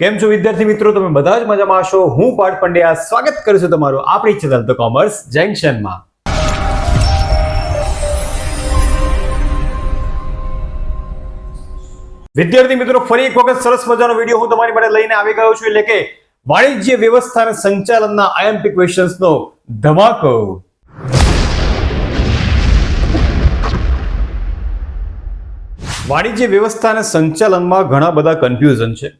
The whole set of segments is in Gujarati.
કેમ છો વિદ્યાર્થી મિત્રો? તમે બધા જ મજામાં હશો. હું પાઠ પંડ્યા. સ્વાગત કરું છું તમારું આપણી ચેનલ ધ કોમર્સ જંકશનમાં વિદ્યાર્થી મિત્રો, ફરી એક વખત સરસ મજાનો વીડિયો હું તમારી માટે લઈને આવી ગયો છું. એટલે કે વાણિજ્ય વ્યવસ્થા અને સંચાલનના આઈએમપી ક્વેશ્ચન્સનો ધમાકો. વાણિજ્ય વ્યવસ્થા અને સંચાલનમાં ઘણા બધા કન્ફ્યુઝન છે.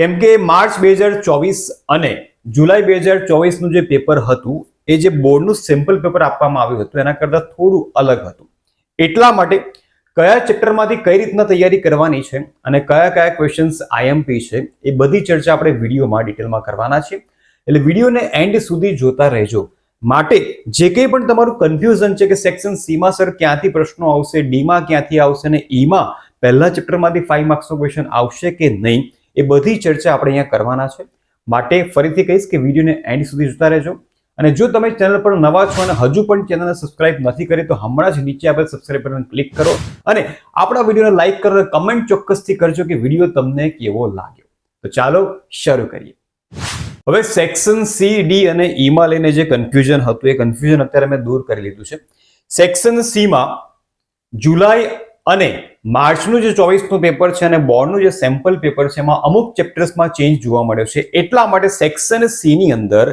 કેમ કે માર્ચ બે હજાર ચોવીસ અને જુલાઈ બે હજાર ચોવીસનું જે પેપર હતું, એ જે બોર્ડનું સેમ્પલ પેપર આપવામાં આવ્યું હતું, એના કરતાં થોડું અલગ હતું. એટલા માટે કયા ચેપ્ટરમાંથી કઈ રીતના તૈયારી કરવાની છે અને કયા કયા ક્વેશ્ચન્સ આઈએમપી છે, એ બધી ચર્ચા આપણે વિડીયોમાં ડિટેલમાં કરવાના છે. એટલે વિડીયોને એન્ડ સુધી જોતા રહેજો. માટે જે કંઈ પણ તમારું કન્ફ્યુઝન છે કે સેક્શન સીમાં સર ક્યાંથી પ્રશ્નો આવશે ડીમાં ક્યાંથી આવશે અને ઈમાં પહેલા ચેપ્ટરમાંથી ફાઈવ માર્ક્સનો ક્વેશ્ચન આવશે કે નહીં એ બધી ચર્ચા આપણે અહીંયા કરવાના છે. માટે ફરીથી કહીશ કે વિડીયોને એન્ડ સુધી જોતા રહેજો. અને જો તમે ચેનલ પર નવા છો અને હજુ પણ ચેનલને સબસ્ક્રાઇબ નથી કરી, તો હમણાં જ નીચે આપણે સબસ્ક્રાઇબ બટન ક્લિક કરો અને આપણા વિડીયોને લાઇક કરો કમેન્ટ ચોક્કસથી કરજો કે વીડિયો તમને કેવો લાગ્યો. તો ચાલો શરૂ કરીએ. હવે સેક્શન સી ડી અને ઈમાં લઈને જે કન્ફ્યુઝન હતું, એ કન્ફ્યુઝન અત્યારે મેં દૂર કરી લીધું છે. સેક્શન સીમાં જુલાઈ અને માર્ચનું જે ચોવીસનું પેપર છે અને બોર્ડનું જે સેમ્પલ પેપર છે, એમાં અમુક ચેપ્ટર્સમાં ચેન્જ જોવા મળ્યો છે. એટલા માટે સેક્શન સી ની અંદર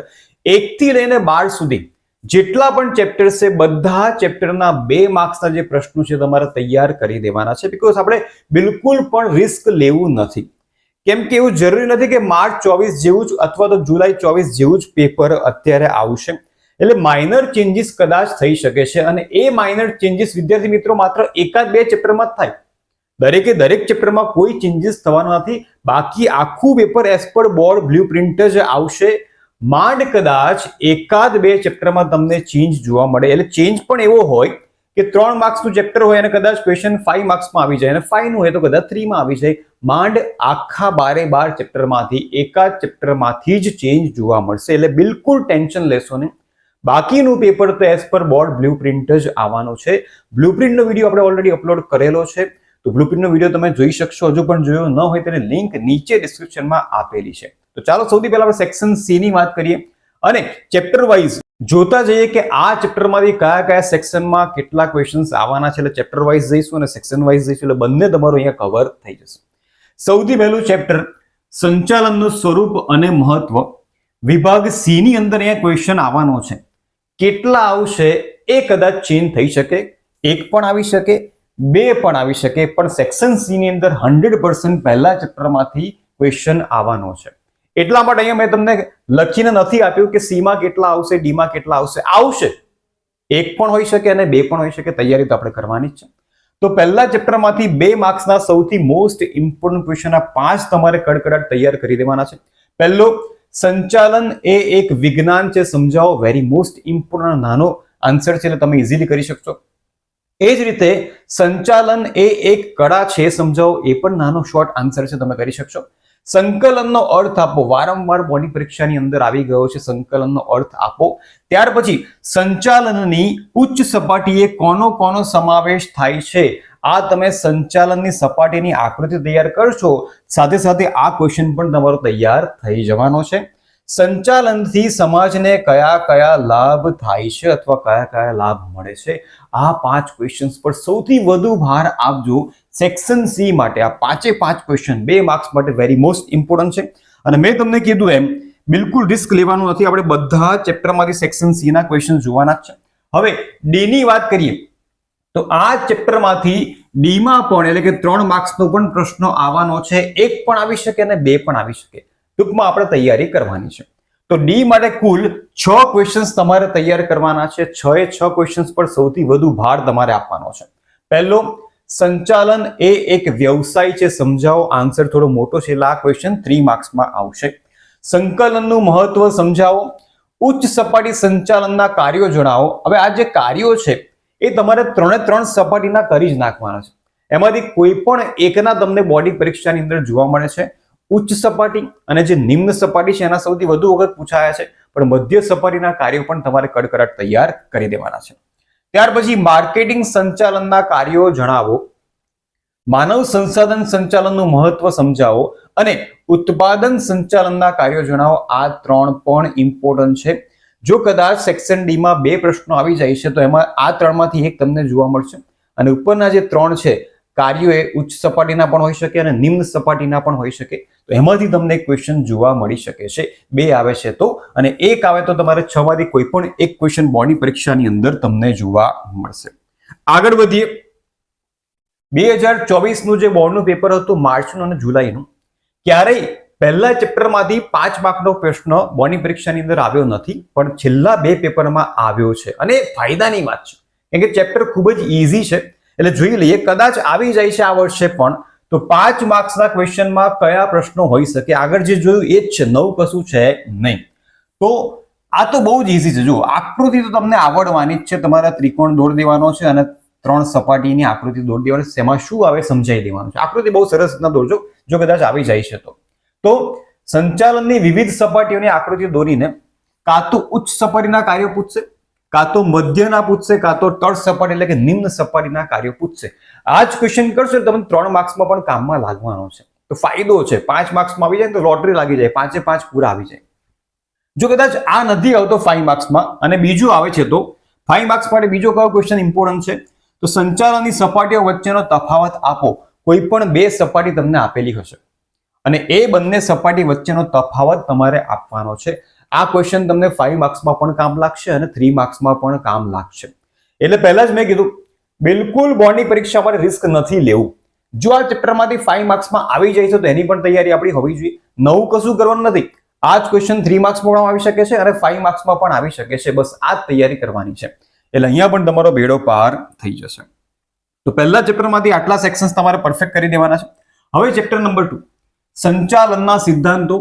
એકથી લઈને બાર સુધી જેટલા પણ ચેપ્ટર છે, બધા ચેપ્ટરના બે માર્ક્સના જે પ્રશ્નો છે, તમારે તૈયાર કરી દેવાના છે બિકોઝ આપણે બિલકુલ પણ રિસ્ક લેવું નથી. કેમ કે એવું જરૂરી નથી કે માર્ચ ચોવીસ જેવું જ અથવા તો જુલાઈ ચોવીસ જેવું જ પેપર અત્યારે આવશે. એટલે માઇનર ચેન્જીસ કદાચ થઈ શકે છે અને એ માઇનર ચેન્જીસ વિદ્યાર્થી મિત્રો માત્ર એકાદ બે ચેપ્ટરમાં જ થાય. દરેકે દરેક ચેપ્ટરમાં કોઈ ચેન્જીસ થવાનો નથી. બાકી આખું paper as per board blueprint જ આવશે. માંડ કદાચ એકાદ બે ચેપ્ટરમાં તમને ચેન્જ જોવા મળે. એટલે ચેન્જ પણ એવો હોય કે ત્રણ માર્ક્સનું ચેપ્ટર હોય અને કદાચ ક્વેશ્ચન ફાઈવ માર્ક્સમાં આવી જાય અને ફાઈવનું હોય તો કદાચ થ્રીમાં આવી જાય. માંડ આખા બારે બાર ચેપ્ટરમાંથી એકાદ ચેપ્ટરમાંથી જ ચેન્જ જોવા મળશે. એટલે બિલકુલ ટેન્શન લેશો નહીં. બાકીનું પેપર તો as per board blue print જ આવવાનો છે. બ્લુ પ્રિન્ટનો વીડિયો આપણે ઓલરેડી અપલોડ કરેલો છે. તો બ્લુ પ્રિન્ટનો વીડિયો તમે જોઈ શકશો. હજુ પણ જોયો ન હોય તેની લિંક નીચે ડિસ્ક્રિપ્શનમાં આપેલી છે. તો ચાલો સૌથી પહેલા આપણે સેક્શન સી ની વાત કરીએ. અને ચેપ્ટર વાઇઝ જોતા જઈએ કે આ ચેપ્ટરમાંથી કયા કયા સેક્શનમાં કેટલા ક્વેશ્ચન્સ આવવાના છે. એટલે ચેપ્ટર વાઇઝ જઈશું અને સેક્શન વાઇઝ જઈશું એટલે બંને તમારું અહીંયા કવર થઈ જશે. સૌથી પહેલું ચેપ્ટર સંચાલનનું સ્વરૂપ અને મહત્વ. વિભાગ સી ની અંદર અહીંયા ક્વેશ્ચન આવવાનો છે. કેટલા આવશે એ કદાચ ચેન્જ થઈ શકે, એક પણ આવી શકે, બે પણ આવી શકે, પણ સેક્શન સી ની અંદર હંડ્રેડ પર્સન્ટ પહેલા ચેપ્ટરમાંથી ક્વેશ્ચન આવવાનો છે. એટલા માટે અહીંયા મેં તમને લખીને નથી આપ્યું કે સીમાં કેટલા આવશે ડીમાં કેટલા આવશે. આવશે. એક પણ હોઈ શકે અને બે પણ હોઈ શકે, તૈયારી તો આપણે કરવાની જ છે. તો પહેલા ચેપ્ટરમાંથી બે માર્ક્સના સૌથી મોસ્ટ ઇમ્પોર્ટન્ટ ક્વેશ્ચનના પાંચ તમારે કડકડાટ તૈયાર કરી દેવાના છે. પહેલો સંચાલન એ એક વિજ્ઞાન છે, સમજાવો? વેરી મોસ્ટ ઇમ્પોર્ટન્ટ નાનો આન્સર છે, એટલે તમે ઇઝીલી કરી શકશો. એ જ રીતે સંચાલન એ એક કળા છે, સમજાવો? એ પણ નાનો શોર્ટ આન્સર છે, તમે કરી શકશો. સંકલનનો અર્થ આપો. વારંવાર બોડી પરીક્ષાની અંદર આવી ગયો છે, સંકલનનો અર્થ આપો. ત્યાર પછી સંચાલનની ઉચ્ચ સપાટીએ કોનો કોનો સમાવેશ થાય છે? આ તમે સંચાલનની સપાટીની આકૃતિ તૈયાર કરશો, સાથે સાથે આ ક્વેશ્ચન પણ તમારો તૈયાર થઈ જવાનો છે. સંચાલનથી સમાજને કયા કયા લાભ થાય છે અથવા કયા કયા લાભ મળે છે? આ પાંચ ક્વેશ્ચન્સ પર સૌથી વધુ ભાર આપજો સેક્શન સી માટે. આ પાંચે પાંચ ક્વેશ્ચન બે માર્ક્સ માટે વેરી મોસ્ટ ઇમ્પોર્ટન્ટ છે. અને મેં તમને કીધું એમ, બિલકુલ રિસ્ક લેવાનું નથી. આપણે બધા ચેપ્ટરમાંથી સેક્શન સી ના ક્વેશ્ચન જોવાના જ છે. હવે ડી ની વાત કરીએ. તો આ ચેપ્ટરમાંથી ડીમાં પણ એટલે કે ત્રણ માર્ક્સનો પણ પ્રશ્ન આવવાનો છે. એક પણ આવી શકે અને બે પણ આવી શકે. ટૂંકમાં આપણે તૈયારી કરવાની છે. તો ડી માટે કુલ છ ક્વેશ્ચન્સ તમારે તૈયાર કરવાના છે. છ એ છ ક્વેશ્ચન્સ પર સૌથી વધુ ભાર તમારે આપવાનો છે. પહેલો, સંચાલન એ એક વ્યવસાય છે. સમજાવો આન્સર થોડો મોટો છે. આ ક્વેશ્ચન થ્રી માર્ક્સમાં આવશે. સંકલનનું મહત્વ સમજાવો. ઉચ્ચ સપાટી સંચાલનના કાર્યો જણાવો. હવે આ જે કાર્યો છે એ તમારે ત્રણે ત્રણ સપાટીના કરી જ નાખવાના છે. એમાંથી કોઈ પણ એકના તમને બોડી પરીક્ષાની અંદર જોવા મળે છે. ઉચ્ચ સપાટી અને જે નિમ્ન સપાટી છે, એના સૌથી વધુ વખત પૂછાયા છે. પણ મધ્ય સપાટીના કાર્યો પણ તમારે કડકડાટ તૈયાર કરી દેવાના છે. ત્યાર પછી માર્કેટિંગ સંચાલનના કાર્યો જણાવો. માનવ સંસાધન સંચાલનનું મહત્વ સમજાવો અને ઉત્પાદન સંચાલનના કાર્યો જણાવો. આ ત્રણ પણ ઇમ્પોર્ટન્ટ છે. જો કદાચ સેક્શન ડીમાં બે પ્રશ્નો આવી જાય છે, તો એમાં આ ત્રણમાંથી એક તમને જોવા મળશે. અને ઉપરના જે ત્રણ છે, કાર્યો એ ઉચ્ચ સપાટીના પણ હોઈ શકે અને નિમ્ન સપાટીના પણ હોઈ શકે. તો એમાંથી તમને ક્વેશ્ચન જોવા મળી શકે છે. બે આવે છે તો. અને એક આવે તો તમારે છ માંથી કોઈ પણ એક ક્વેશ્ચન બોર્ડની પરીક્ષાની અંદર તમને જોવા મળશે. આગળ વધીએ. બે હજાર ચોવીસનું જે બોર્ડનું પેપર હતું, માર્ચનું અને જુલાઈનું, ક્યારેય પહેલા ચેપ્ટરમાંથી પાંચ માર્કનો પ્રશ્ન બોર્ડની પરીક્ષાની અંદર આવ્યો નથી, પણ છેલ્લા બે પેપરમાં આવ્યો છે. અને ફાયદાની વાત છે, કેમ કે ચેપ્ટર ખૂબ જ ઇઝી છે. એટલે જોઈ લઈએ, કદાચ આવી જાય છે આ વર્ષે પણ, તો પાંચ માર્ક્સના ક્વેશ્ચનમાં કયા પ્રશ્નો હોઈ શકે? આગળ જે જોયું એ જ છે, નવું કશું છે નહીં. તો આ તો બહુ જ ઇઝી છે. જુઓ, આકૃતિ તો તમને આવડવાની જ છે. તમારા ત્રિકોણ દોર દેવાનો છે અને ત્રણ સપાટીની આકૃતિ દોર દેવાની શેમાં શું આવે સમજાઈ દેવાનું છે. આકૃતિ બહુ સરસ રીતના દોરજો, જો કદાચ આવી જાય છે તો. તો સંચાલનની વિવિધ સપાટીઓની આકૃતિ દોરીને કાં તો ઉચ્ચ સપાટીના કાર્યો પૂછશે, કાં તો મધ્યના પૂછશે, કાં તો તળ સપાટી એટલે કે નિમ્ન સપાટીના કાર્યો પૂછશે. આ જ ક્વેશ્ચન કરશો તમને ત્રણ માર્ક્સમાં પણ કામમાં લાગવાનો છે. તો ફાયદો છે, પાંચ માર્ક્સમાં આવી જાય તો લોટરી લાગી જાય, પાંચે પાંચ પૂરા આવી જાય. જો કદાચ આ નથી આવતો ફાઈવ માર્ક્સમાં અને બીજું આવે છે તો ફાઈવ માર્ક્સ માટે બીજો કયો ક્વેશ્ચન ઇમ્પોર્ટન્ટ છે? તો સંચાલનની સપાટીઓ વચ્ચેનો તફાવત આપો. કોઈ પણ બે સપાટી તમને આપેલી હશે. અને એ બંને સપાટી વચ્ચેનો તફાવત તમારે આપવાનો છે. આ ક્વેશ્ચન તમને ફાઈવ માર્ક્સમાં પણ કામ લાગશે અને થ્રી માર્ક્સમાં પણ કામ લાગશે. એટલે પહેલા જ મેં કીધું, બિલકુલ બોર્ડની પરીક્ષા માટે રિસ્ક નથી લેવું. જો આ ચેપ્ટરમાંથી ફાઈવ માર્ક્સમાં આવી જાય છે, તો એની પણ તૈયારી આપણી હોવી જોઈએ. નવું કશું કરવાનું નથી. આ જ ક્વેશ્ચન થ્રી માર્ક્સમાં પણ આવી શકે છે અને ફાઈવ માર્ક્સમાં પણ આવી શકે છે. બસ આ જ તૈયારી કરવાની છે. એટલે અહીંયા પણ તમારો ભેડો પાર થઈ જશે. તો પહેલા ચેપ્ટરમાંથી આટલા સેક્શન્સ તમારે પરફેક્ટ કરી દેવાના છે. હવે ચેપ્ટર નંબર ટુ સંચાલનના સિદ્ધાંતો.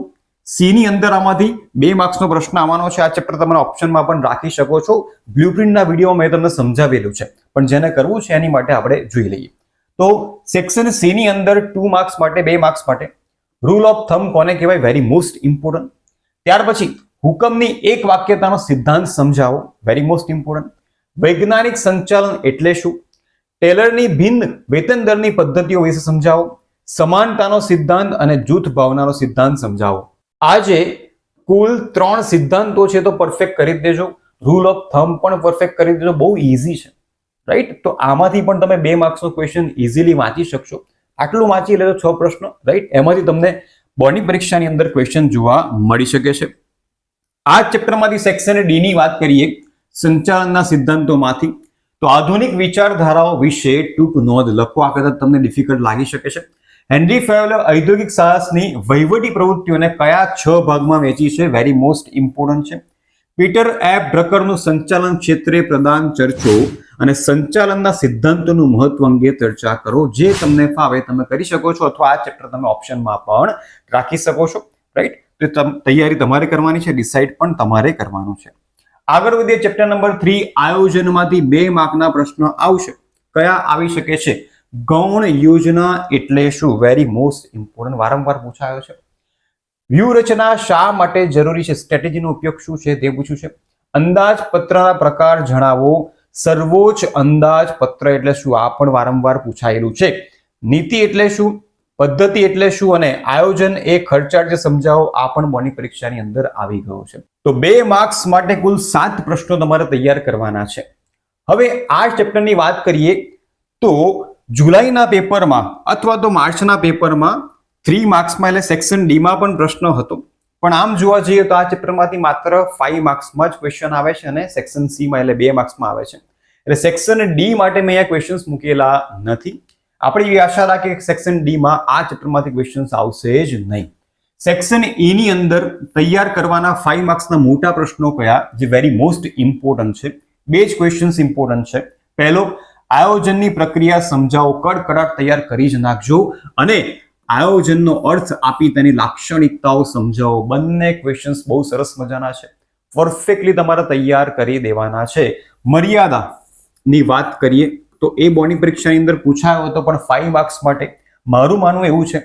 સીની અંદર આમાંથી બે માર્ક્સનો પ્રશ્ન આવવાનો છે. આ ચેપ્ટર તમે ઓપ્શનમાં પણ રાખી શકો છો. બ્લુપ્રિન્ટના વીડિયો મેં તમને સમજાવેલું છે. પણ જેને કરવું છે એની માટે આપણે જોઈ લઈએ. તો સેક્શન સીની અંદર ટુ માર્ક્સ માટે, બે માર્ક્સ માટે રૂલ ઓફ થમ કોને કહેવાય? વેરી મોસ્ટ ઇમ્પોર્ટન્ટ ત્યાર પછી હુકમની એક વાક્યતાનો સિદ્ધાંત સમજાવો. વેરી મોસ્ટ ઇમ્પોર્ટન્ટ વૈજ્ઞાનિક સંચાલન એટલે શું? ટેલરની ભિન્ન વેતન દરની પદ્ધતિઓ વિશે સમજાવો. સમાનતાનો સિદ્ધાંત અને જૂથ ભાવનાનો સિદ્ધાંત સમજાવો. આજે કુલ ત્રણ સિદ્ધાંતો છે તો પરફેક્ટ કરી દેજો. રૂલ ઓફ થમ પણ પરફેક્ટ કરી દેજો. બહુ ઇઝી છે. રાઈટ તો આમાંથી પણ તમે બે માર્ક્સનો ક્વેશ્ચન ઇઝીલી વાંચી શકશો. આટલું વાંચી લેજો છ પ્રશ્નો. રાઈટ એમાંથી તમને બોર્ડની પરીક્ષાની અંદર ક્વેશ્ચન જોવા મળી શકે છે. આ ચેપ્ટરમાંથી સેક્શન ડીની વાત કરીએ સંચાલનના સિદ્ધાંતોમાંથી. તો આધુનિક વિચારધારાઓ વિશે ટૂંક નોંધ લખો. આ કદાચ તમને ડિફિકલ્ટ લાગી શકે છે. હેનરી ફેવલે ઔદ્યોગિક સાહસની વહીવટી પ્રવૃત્તિઓને કયા છ ભાગમાં વહેંચી છે? વેરી મોસ્ટ ઇમ્પોર્ટન્ટ છે. પીટર એપ બ્રકરનું સંચાલન ક્ષેત્રે પ્રદાન ચર્ચો અને સંચાલનના સિદ્ધાંતોનું મહત્વ અંગે ચર્ચા કરો, જે તમને ફાવે તમે કરી શકો છો અથવા આ ચેપ્ટર તમે ઓપ્શનમાં પણ રાખી શકો છો. રાઈટ તો તૈયારી તમારે કરવાની છે ડિસાઇડ પણ તમારે કરવાનું છે. આગળ વધીએ ચેપ્ટર નંબર થ્રી આયોજનમાંથી બે માર્કના પ્રશ્નો આવશે. કયા આવી શકે છે? ગૌણ યોજના એટલે શું? વેરી મોસ્ટ ઇમ્પોર્ટન્ટ વારંવાર પૂછાયો છે. વ્યૂહરચના શા માટે જરૂરી છે? સ્ટ્રેટેજીનો ઉપયોગ શું છે? તે પૂછ્યું છે. અંદાજપત્રના પ્રકાર જણાવો. સર્વોચ્ચ અંદાજપત્ર એટલે શું? આ પણ વારંવાર પૂછાયેલું છે. નીતિ એટલે શું? પદ્ધતિ એટલે શું? અને આયોજન એ ખર્ચાળ જે સમજાવો, આ પણ મોની પરીક્ષાની અંદર આવી ગયો છે. તો બે માર્ક્સ માટે કુલ સાત પ્રશ્નો તમારે તૈયાર કરવાના છે. હવે આ ચેપ્ટરની વાત કરીએ તો જુલાઈના પેપરમાં અથવા તો માર્ચના પેપરમાં થ્રી માર્ક્સમાં એટલે સેક્શન ડીમાં પણ પ્રશ્ન હતો. પણ આમ જોવા જઈએ તો આ ચેપ્ટરમાંથી માત્ર ફાઈવ માર્ક્સમાં જ ક્વેશ્ચન આવે છે અને સેક્શન સીમાં એટલે બે માર્ક્સમાં આવે છે. એટલે સેક્શન ડી માટે મેં અહીંયા ક્વેશ્ચન્સ મૂકેલા નથી. આપણે એવી આશા રાખીએ કે સેક્શન ડીમાં આ ચેપ્ટરમાંથી ક્વેશ્ચન્સ આવશે જ નહીં. સેક્શન એની અંદર તૈયાર કરવાના ફાઈવ માર્ક્સના મોટા પ્રશ્નો કયા, જે વેરી મોસ્ટ ઇમ્પોર્ટન્ટ છે. બે જ ક્વેશ્ચન્સ ઇમ્પોર્ટન્ટ છે. પહેલો આયોજનની પ્રક્રિયા સમજાવો, કડકડાટ તૈયાર કરી જ નાખજો અને આયોજનનો અર્થ આપી તેની લાક્ષણિકતાઓ સમજાવો. બંને ક્વેશ્ચન્સ બહુ સરસ મજાના છે. પરફેક્ટલી તમારે તૈયાર કરી દેવાના છે. મર્યાદાની વાત કરીએ તો એ બોર્ડની પરીક્ષાની અંદર પૂછાયો હતો પણ ફાઈવ માર્ક્સ માટે. મારું માનવું એવું છે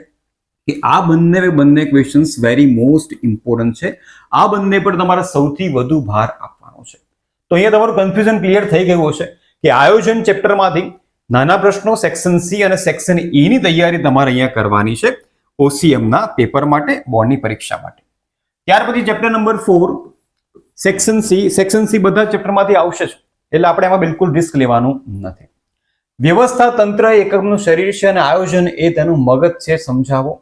કે આ બંને બંને ક્વેશ્ચન્સ વેરી મોસ્ટ ઇમ્પોર્ટન્ટ છે. આ બંને પર તમારે સૌથી વધુ ભાર આપવાનો છે. તો અહીંયા તમારું કન્ફ્યુઝન ક્લિયર થઈ ગયું હશે. કે આયોજન ચેપ્ટરમાંથી નાના પ્રશ્નો સેક્શન સી અને સેક્શન ઈની ની તૈયારી તમારે અહીંયા કરવાની છે ઓસીએમના પેપર માટે, બોર્ડની પરીક્ષા માટે. ત્યાર પછી chapter number four section C section C બધા ચેપ્ટરમાંથી આવશે જ, એટલે આપણે એમાં બિલકુલ રિસ્ક લેવાનું નથી. વ્યવસ્થા તંત્ર એકમનું શરીર છે અને આયોજન એ તેનું મગજ છે, સમજાવો.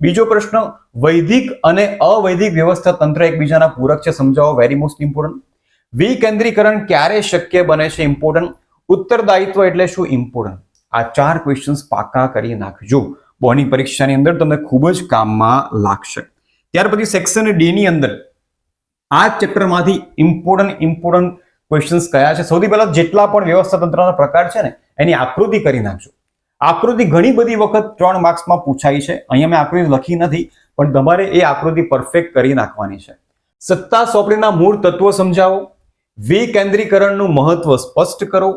બીજો પ્રશ્ન, વૈદિક અને અવૈદિક વ્યવસ્થા તંત્ર એકબીજાના પૂરક છે, સમજાવો. વેરી મોસ્ટ ઇમ્પોર્ટન્ટ વિકેન્દ્રીકરણ ક્યારે શક્ય બને છે ઇમ્પોર્ટન્ટ ઉત્તરદાયિત્વ એટલે શું ઇમ્પોર્ટન્ટ આ ચાર ક્વેશ્ચન્સ પાકા કરી નાખજો. બોર્ડની પરીક્ષાની અંદર તમને ખૂબ જ કામમાં લાગશે. ત્યાર પછી સેક્શન ડી ની અંદર આ ચેપ્ટરમાંથી ઇમ્પોર્ટન્ટ ઇમ્પોર્ટન્ટ ક્વેશ્ચન્સ કયા છે? સૌથી પહેલા જેટલા પણ વ્યવસ્થા તંત્રના પ્રકાર છે ને, એની આકૃતિ કરી નાખજો. આકૃતિ ઘણી બધી વખત ત્રણ માર્ક્સમાં પૂછાઈ છે. અહીંયા મેં આકૃતિ લખી નથી, પણ તમારે એ આકૃતિ પરફેક્ટ કરી નાખવાની છે. સત્તા સોંપણીના મૂળ તત્વો સમજાવો. વિકેન્દ્રીકરણનું મહત્વ સ્પષ્ટ કરો.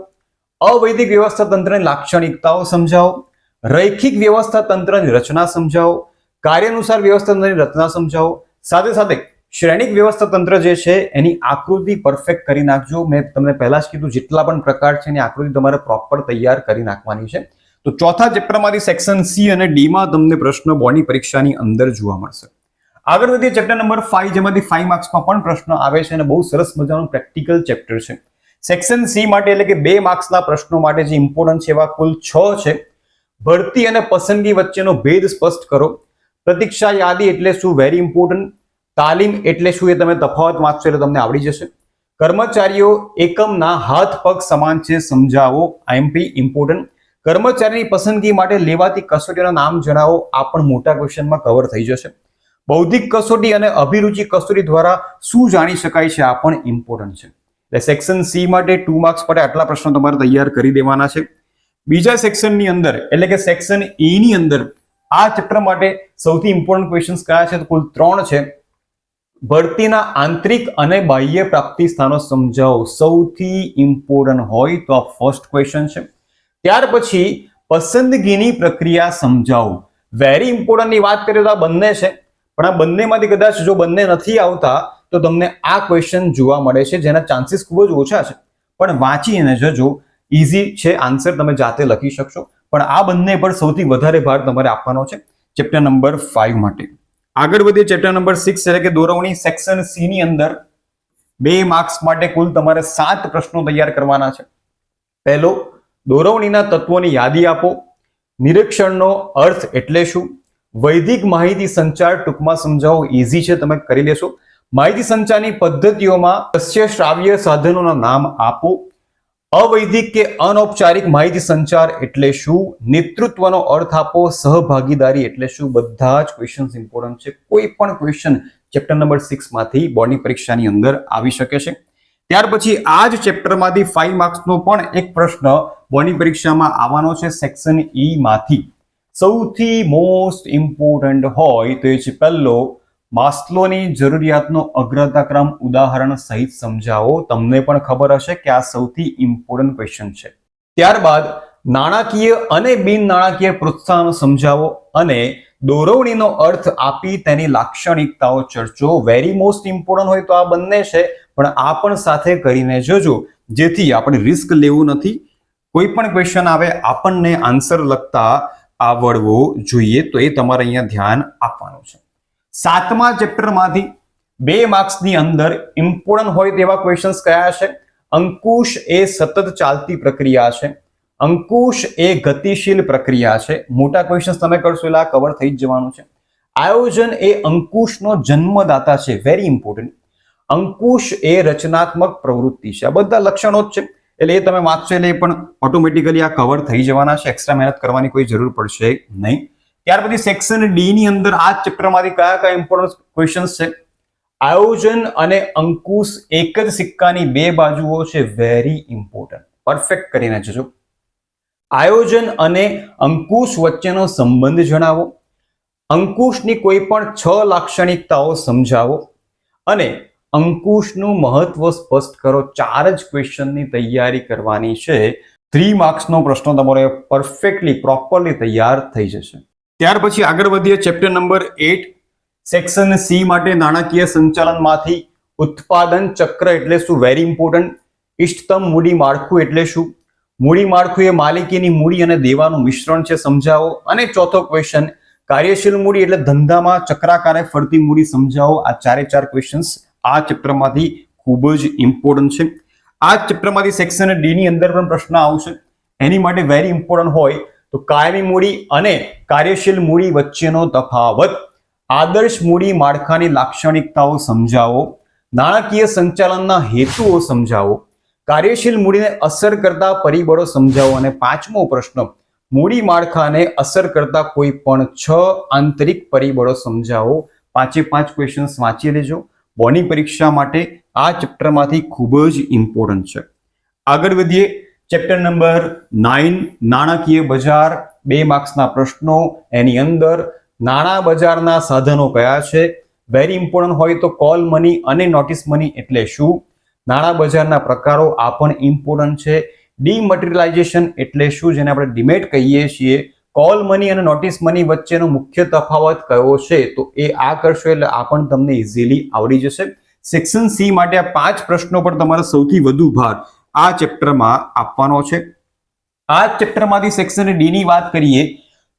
અવૈદિક વ્યવસ્થા તંત્રની લાક્ષણિકતાઓ સમજાવો. રૈખિક વ્યવસ્થા તંત્રની રચના સમજાવો. કાર્યાનુસાર વ્યવસ્થા તંત્રની રચના સમજાવો. સાથે સાથે શ્રેણિક વ્યવસ્થા તંત્ર જે છે એની આકૃતિ પરફેક્ટ કરી નાખજો. મેં તમને પહેલા જ કીધું જેટલા પણ પ્રકાર છે એની આકૃતિ તમારે પ્રોપર તૈયાર કરી નાખવાની છે. તો ચોથા ચેપ્ટરમાંથી સેક્શન સી અને ડીમાં તમને પ્રશ્ન બોર્ડની પરીક્ષાની અંદર જોવા મળશે. આગળ વધીએ ચેપ્ટર નંબર ફાઈવ જેમાંથી ફાઈવ માર્ક્સમાં પણ પ્રશ્ન આવે છે અને બહુ સરસ મજાનું પ્રેક્ટિકલ ચેપ્ટર છે. સેક્શન સી માટે એટલે કે બે માર્ક્સના પ્રશ્નો માટે જે ઇમ્પોર્ટન્ટ છે એવા કુલ છ છે. ભરતી અને પસંદગી વચ્ચેનો ભેદ સ્પષ્ટ કરો. પ્રતીક્ષા યાદી એટલે શું? વેરી ઇમ્પોર્ટન્ટ તાલીમ એટલે શું? એ તમે તફાવત વાંચશો એટલે તમને આવડી જશે. કર્મચારીઓ એકમના હાથ, પગ સમાન છે, સમજાવો. આઈએમપી ઇમ્પોર્ટન્ટ કર્મચારીની પસંદગી માટે લેવાતી કસોટીના નામ જણાવો. આ પણ મોટા ક્વેશ્ચનમાં કવર થઈ જશે. બૌદ્ધિક કસોટી અને અભિરુચિ કસોટી દ્વારા શું જાણી શકાય છે? આ પણ ઇમ્પોર્ટન્ટ છે. એટલે સેક્શન સી માટે ટુ માર્ક્સ માટે આટલા પ્રશ્નો તમારે તૈયાર કરી દેવાના છે. બીજા સેક્શનની અંદર, એટલે કે સેક્શન ઈ ની અંદર, આ ચેપ્ટર માટે સૌથી ઇમ્પોર્ટન્ટ ક્વેશ્ચન્સ કયા છે? તો કુલ ત્રણ છે. ભરતીના આંતરિક અને બાહ્ય પ્રાપ્તિ સ્થાનો સમજાવો. સૌથી ઇમ્પોર્ટન્ટ હોય તો આ ફર્સ્ટ ક્વેશ્ચન છે. ત્યાર પછી પસંદગીની પ્રક્રિયા સમજાવો. વેરી ઇમ્પોર્ટન્ટની વાત કરીએ તો આ બંને છે. પણ આ બંનેમાંથી કદાચ જો બંને નથી આવતા તો તમને આ ક્વેશ્ચન જોવા મળે છે, જેના ચાન્સીસ ખૂબ જ ઓછા છે. પણ વાંચીને જજો ઇઝી છે આન્સર તમે જાતે લખી શકશો. પણ આ બંને પર સૌથી વધારે ભાર તમારે આપવાનો છે ચેપ્ટર નંબર ફાઈવ માટે. આગળ વધીએ ચેપ્ટર નંબર સિક્સ એટલે કે દોરવણી સેક્શન સી ની અંદર બે માર્ક્સ માટે કુલ તમારે સાત પ્રશ્નો તૈયાર કરવાના છે. પહેલો, દોરવણીના તત્વોની યાદી આપો. નિરીક્ષણનો અર્થ એટલે શું? વૈદિક માહિતી સંચાર ટૂંકમાં સમજાવો ઇઝી છે, તમે કરી લેશો. માહિતી સંચારની પદ્ધતિઓમાં દ્રશ્ય શ્રાવ્ય સાધનોના નામ આપો. અવૈધિક કે અનૌપચારિક માહિતી સંચાર એટલે શું? નેતૃત્વનો અર્થ આપો. સહભાગીદારી એટલે શું? બધા જ ક્વેશ્ચન્સ ઇમ્પોર્ટન્ટ છે. કોઈ પણ ક્વેશ્ચન ચેપ્ટર નંબર સિક્સમાંથી બોર્ડની પરીક્ષાની અંદર આવી શકે છે. ત્યાર પછી આ જ ચેપ્ટરમાંથી ફાઈવ માર્ક્સનો પણ એક પ્રશ્ન બોર્ડની પરીક્ષામાં આવવાનો છે. સેક્શન ઈ માંથી. સૌથી મોસ્ટ ઇમ્પોર્ટન્ટ હોય તો એ છે પહેલો માસ્લોની જરૂરિયાતનો અગ્રતાક્રમ ઉદાહરણ સહિત સમજાવો. તમને પણ ખબર હશે કે આ સૌથી ઇમ્પોર્ટન્ટ ક્વેશ્ચન છે. ત્યારબાદ નાણાકીય અને બિન નાણાકીય પ્રોત્સાહનો સમજાવો અને દોરવણીનો અર્થ આપી તેની લાક્ષણિકતાઓ ચર્ચો. વેરી મોસ્ટ ઇમ્પોર્ટન્ટ હોય તો આ બંને છે, પણ આ પણ સાથે કરીને જોજો. જેથી આપણે રિસ્ક લેવું નથી. કોઈ પણ ક્વેશ્ચન આવે, આપણને આન્સર લખતા આવડવો જોઈએ. તો એ તમારે અહીંયા ધ્યાન આપવાનું છે. સાતમા ચેપ્ટરમાંથી બે માર્ક્સની અંદર ઇમ્પોર્ટન્ટ હોય તેવા ક્વેશ્ચન્સ કયા છે? અંકુશ એ સતત ચાલતી પ્રક્રિયા છે. અંકુશ એ ગતિશીલ પ્રક્રિયા છે. મોટા ક્વેશ્ચન્સ તમે કરશો એટલે કવર થઈ જ જવાનું છે. આયોજન એ અંકુશનો જન્મદાતા છે. વેરી ઇમ્પોર્ટન્ટ અંકુશ એ રચનાત્મક પ્રવૃત્તિ છે. આ બધા લક્ષણો જ છે. એટલે એ તમે વાંચશો એટલે પણ ઓટોમેટિકલી આ કવર થઈ જવાના છે. એક્સ્ટ્રા મહેનત કરવાની કોઈ જરૂર પડશે નહીં. ત્યાર પછી સેક્શન ડી ની અંદર આ ચેપ્ટરમાંથી કયા કયા ઇમ્પોર્ટન્ટ ક્વેશ્ચન્સ છે? આયોજન અને અંકુશ એક જ સિક્કાની બે બાજુઓ છે વેરી ઇમ્પોર્ટન્ટ પરફેક્ટ કરીને જજો. આયોજન અને અંકુશ વચ્ચેનો સંબંધ જણાવો. અંકુશની કોઈ પણ છ લાક્ષણિકતાઓ સમજાવો અને અંકુશનું મહત્વ સ્પષ્ટ કરો. ચાર જ ક્વેશ્ચનની તૈયારી કરવાની છે. થ્રી માર્ક્સનો પ્રશ્ન તમારે પરફેક્ટલી પ્રોપરલી તૈયાર થઈ જશે. ત્યાર પછી આગળ વધીએ chapter number eight section C માટે નાણાકીય સંચાલનમાંથી ઉત્પાદન ચક્ર એટલે શું? વેરી ઇમ્પોર્ટન્ટ ઇષ્ટતમ મૂડી માળખું એટલે શું? મૂડી માળખું એ માલિકીની મૂડી અને દેવાનું મિશ્રણ છે, સમજાવો. અને ચોથો ક્વેશ્ચન કાર્યશીલ મૂડી એટલે ધંધામાં ચક્રાકારે ફરતી મૂડી, સમજાવો. આ ચારે ચાર ક્વેશ્ચન્સ આ ચેપ્ટરમાંથી ખૂબ જ ઇમ્પોર્ટન્ટ છે. આ ચેપ્ટરમાંથી સેક્શન ડી અંદર પણ પ્રશ્ન આવશે. એની માટે વેરી ઇમ્પોર્ટન્ટ હોય તો કાયમી મૂડી અને કાર્યશીલ મૂડી વચ્ચેનો તફાવત. આદર્શ મૂડી માળખાની લાક્ષણિકતાઓ સમજાવો. નાણાકીય સંચાલનના હેતુઓ સમજાવો. કાર્યશીલ મૂડીને અસર કરતા પરિબળો સમજાવો. અને પાંચમો પ્રશ્ન, મૂડી માળખાને અસર કરતા કોઈ પણ છ આંતરિક પરિબળો સમજાવો. પાંચે પાંચ ક્વેશ્ચન્સ વાંચી લેજો. બોની પરીક્ષા માટે આ ચેપ્ટરમાંથી ખૂબ જ ઇમ્પોર્ટન્ટ છે. આગળ વધીએ. ચેપ્ટર નંબર નાઇન નાણાકીય બજાર, બે માર્ક્સના પ્રશ્નો, એની અંદર નાણાં બજારના સાધનો કયા છે? વેરી ઇમ્પોર્ટન્ટ હોય તો કોલ મની અને નોટિસ મની એટલે શું? નાણાં બજારના પ્રકારો આ પણ ઇમ્પોર્ટન્ટ છે. ડીમટીરિયલાઇઝેશન એટલે શું? જેને આપણે ડિમેટ કહીએ છીએ. કોલ મની અને નોટિસ મની વચ્ચેનો મુખ્ય તફાવત કયો છે? તો એ આ કરશો એટલે આ પણ તમને ઇઝીલી આવડી જશે. સેક્શન સી માટે આ પાંચ પ્રશ્નો પર તમારો સૌથી વધુ ભાર. આ ચેપ્ટરમાં આપવાનો છે. આ ચેપ્ટરમાંથી સેક્શન ડી ની વાત કરીએ,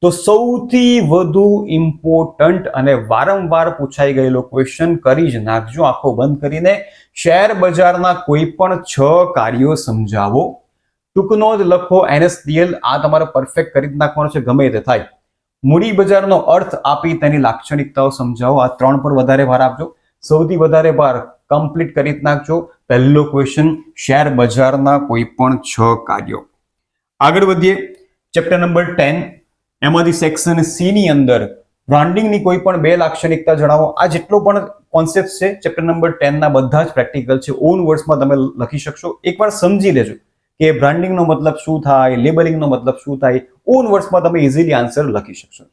તો સૌથી વધુ ઇમ્પોર્ટન્ટ અને વારંવાર પૂછાઈ ગયેલો ક્વેશ્ચન કરી જ નાખજો આંખો બંધ કરીને. શેર બજારના કોઈ પણ છ કાર્યો સમજાવો. ટૂંકનો જ લખો એનએસડીએલ આ તમારે પરફેક્ટ કરી નાખવાનો છે, ગમે તે થાય. મૂડી બજારનો અર્થ આપી તેની લાક્ષણિકતાઓ સમજાવો. આ ત્રણ પર વધારે ભાર આપજો. સૌથી વધારે ભાર કમ્પ્લીટ કરી નાખજો. પહેલો ક્વેશ્ચન શેર બજારના કોઈ પણ છ કાર્યો. આગળ વધીએ. ચેપ્ટર નંબર ટેન એમાંથી સેક્શન સી ની અંદર બ્રાન્ડિંગની કોઈ પણ બે લાક્ષણિકતા જણાવો. આ જેટલો પણ કોન્સેપ્ટ છે ચેપ્ટર નંબર ટેનના બધા જ પ્રેક્ટિકલ છે. ઓન વર્ડ્સમાં તમે લખી શકશો. એકવાર સમજી લેજો કે બ્રાન્ડિંગનો મતલબ શું થાય લેબલિંગનો મતલબ શું થાય. ઓન વર્ડ્સમાં તમે ઇઝીલી આન્સર લખી શકશો.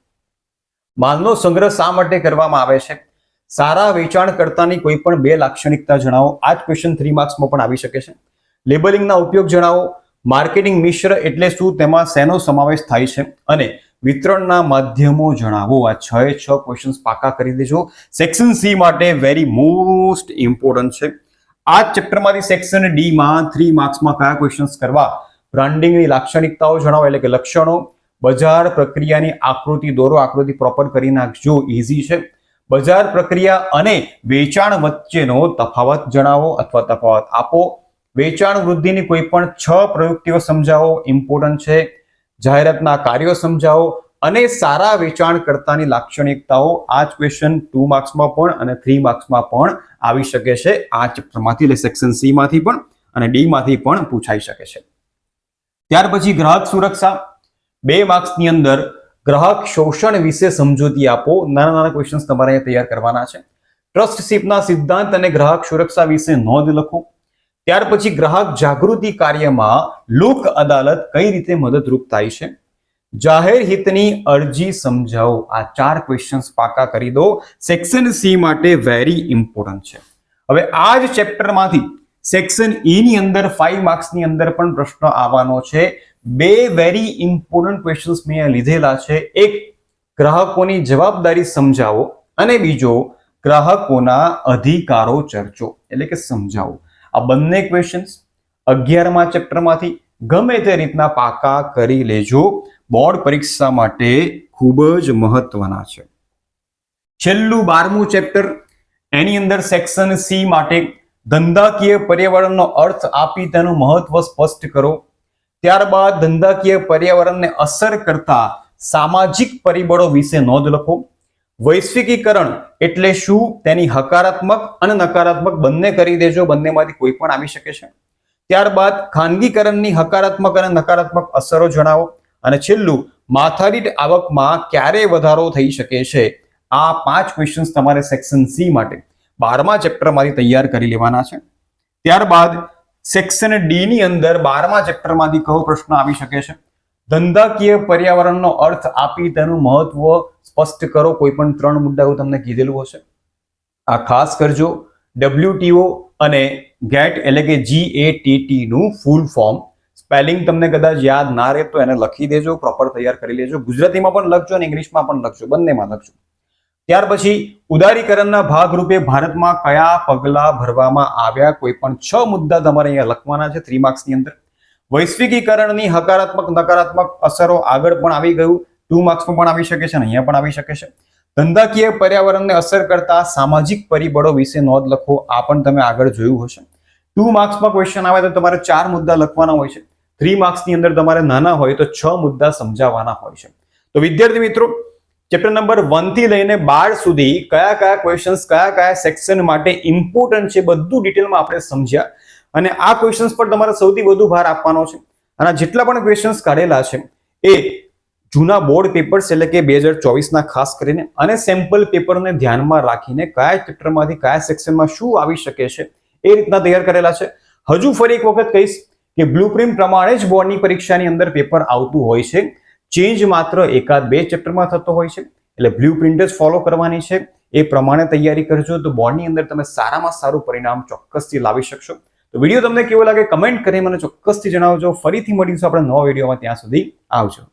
માલનો સંગ્રહ શા માટે કરવામાં આવે છે? સારા વેચાણકર્તાની કોઈ પણ બે લાક્ષણિકતા જણાવો. આ જ ક્વેશ્ચન થ્રી માર્ક્સમાં પણ આવી શકે છે. લેબલિંગના ઉપયોગ જણાવો. માર્કેટિંગ મિશ્ર એટલે શું? તેમાં શેનો સમાવેશ થાય છે? અને વિતરણના માધ્યમો જણાવો. આ છ છ ક્વેશ્ચન્સ પાકા કરી દેજો. સેક્શન સી માટે વેરી મોસ્ટ ઇમ્પોર્ટન્ટ છે. આ ચેપ્ટરમાંથી સેક્શન ડીમાં થ્રી માર્ક્સમાં કયા ક્વેશ્ચન્સ કરવા? બ્રાન્ડિંગની લાક્ષણિકતાઓ જણાવો, એટલે કે લક્ષણો. બજાર પ્રક્રિયાની આકૃતિ દોરો. આકૃતિ પ્રોપર કરી નાખજો. ઇઝી છે. બજાર પ્રક્રિયા અને વેચાણ વચ્ચેનો તફાવત જણાવો અથવા તફાવત આપો. વેચાણ વૃદ્ધિની કોઈ પણ છ પ્રવૃત્તિઓ સમજાવો. ઇમ્પોર્ટન્ટ છે. જાહેરાતના કાર્યો સમજાવો અને સારા વેચાણકર્તાની લાક્ષણિકતાઓ. આ જ ક્વેશ્ચન ટુ માર્ક્સમાં પણ અને થ્રી માર્ક્સમાં પણ આવી શકે છે. આ ચેપ્ટરમાંથી એટલે સેક્શન સી માંથી પણ અને ડી માંથી પણ પૂછાઈ શકે છે. ત્યાર પછી ગ્રાહક સુરક્ષા. બે માર્ક્સની અંદર ગ્રાહક શોષણ વિશે સમજૂતી આપો. નાના નાના ક્વેશ્ચન્સ તમારે તૈયાર કરવાના છે. ટ્રસ્ટશીપના સિદ્ધાંત અને ગ્રાહક સુરક્ષા વિશે નોંધ લખો. ત્યાર પછી ગ્રાહક જાગૃતિ કાર્યમાં લોક અદાલત કઈ રીતે મદદરૂપ થાય છે? જાહેર હિતની અરજી સમજાવો. આ ચાર ક્વેશ્ચન્સ પાકા કરી દો. સેક્શન સી માટે વેરી ઇમ્પોર્ટન્ટ છે. હવે આ જ ચેપ્ટરમાંથી સેક્શન ઈ અંદર ફાઈવ માર્ક્સની અંદર પણ પ્રશ્ન આવવાનો છે. બે વેરી ઇમ્પોર્ટન્ટ ક્વેશ્ચન્સ મેં લીધેલા છે. એક, ગ્રાહકોની જવાબદારી સમજાવો અને બીજો, ગ્રાહકોના અધિકારો ચર્ચો. એટલે કે સમજાવો. આ બંને ક્વેશ્ચન્સ અગિયારમા ચેપ્ટરમાંથી ગમે તે રીતના પાકા કરી લેજો. બોર્ડ પરીક્ષા માટે ખૂબ જ મહત્વના છે. છેલ્લું બારમું ચેપ્ટર એની અંદર સેક્શન સી માટે ધંધાકીય પર્યાવરણનો અર્થ આપી તેનું મહત્વ સ્પષ્ટ કરો. ત્યારબાદ ધંધાકીય પર્યાવરણને અસર કરતા સામાજિક પરિબળો વિશે નોંધ લખો. વૈશ્વિકીકરણ એટલે શું? તેની હકારાત્મક અને નકારાત્મક બંને કરી દેજો. બંનેમાંથી કોઈ પણ આવી શકે છે. ત્યારબાદ ખાનગીકરણની હકારાત્મક અને નકારાત્મક અસરો જણાવો. અને છેલ્લું, માથાદીઠ આવકમાં ક્યારે વધારો થઈ શકે છે? આ પાંચ ક્વેશ્ચન્સ તમારે સેક્શન સી માટે બારમા ચેપ્ટરમાંથી તૈયાર કરી લેવાના છે. ત્યારબાદ સેક્શન ડી ની અંદર બારમા ચેપ્ટરમાંથી કયો પ્રશ્ન આવી શકે છે? ધંધાકીય પર્યાવરણનો અર્થ આપી તેનું મહત્વ સ્પષ્ટ કરો. કોઈ પણ ત્રણ મુદ્દા હું તમને કીધેલું હશે. આ ખાસ કરજો. ડબ્લ્યુટીઓ અને ગેટ એટલે કે જી એ ટી નું ફૂલ ફોર્મ. સ્પેલિંગ તમને કદાચ યાદ ના રહે તો એને લખી દેજો, પ્રોપર તૈયાર કરી લેજો. ગુજરાતીમાં પણ લખજો અને ઇંગ્લિશમાં પણ લખજો. બંનેમાં લખજો. ત્યાર પછી ઉદારીકરણના ભાગરૂપે ભારતમાં કયા પગલાં ભરવામાં આવ્યા? કોઈ પણ છ મુદ્દા તમારે અહીંયા લખવાના છે થ્રી માર્ક્સની અંદર. વૈશ્વિકીકરણની હકારાત્મક, નકારાત્મક અસરો આગળ પણ આવી ગયું. ટુ માર્ક્સમાં પણ આવી શકે છે અને અહીંયા પણ આવી શકે છે. ધંધાકીય પર્યાવરણને અસર કરતા સામાજિક પરિબળો વિશે નોંધ લખો. આ પણ તમે આગળ જોયું હશે. ટુ માર્ક્સમાં ક્વેશ્ચન આવે તો તમારે ચાર મુદ્દા લખવાના હોય છે. થ્રી માર્ક્સની અંદર તમારે નાના હોય તો છ મુદ્દા સમજાવવાના હોય છે. તો વિદ્યાર્થી મિત્રો ચેપ્ટર નંબર વનથી લઈને બાર સુધી કયા કયા ક્વેશ્ચન્સ કયા કયા સેક્શન માટે ઇમ્પોર્ટન્ટ છે બધું ડિટેલમાં આપણે સમજ્યા. અને આ ક્વેશ્ચન્સ પર તમારે સૌથી વધુ ભાર આપવાનો છે. અને જેટલા પણ ક્વેશ્ચન્સ કાઢેલા છે, એ જૂના બોર્ડ પેપર્સ એટલે કે બે હજાર ચોવીસના ખાસ કરીને અને સેમ્પલ પેપરને ધ્યાનમાં રાખીને કયા ચેપ્ટરમાંથી કયા સેક્શનમાં શું આવી શકે છે, એ રીતના તૈયાર કરેલા છે. હજુ ફરી એક વખત કહીશ કે બ્લુપ્રિન્ટ પ્રમાણે જ બોર્ડની પરીક્ષાની અંદર પેપર આવતું હોય છે. ચેન્જ માત્ર એકાદ બે ચેપ્ટરમાં થતો હોય છે. એટલે બ્લુ પ્રિન્ટ જ ફોલો કરવાની છે. એ પ્રમાણે તૈયારી કરજો. તો બોર્ડની અંદર તમે સારામાં સારું પરિણામ ચોક્કસથી લાવી શકશો. તો વીડિયો તમને કેવો લાગે કમેન્ટ કરી મને ચોક્કસથી જણાવજો. ફરીથી મળીશું આપણે નવા વિડીયોમાં. ત્યાં સુધી આવજો.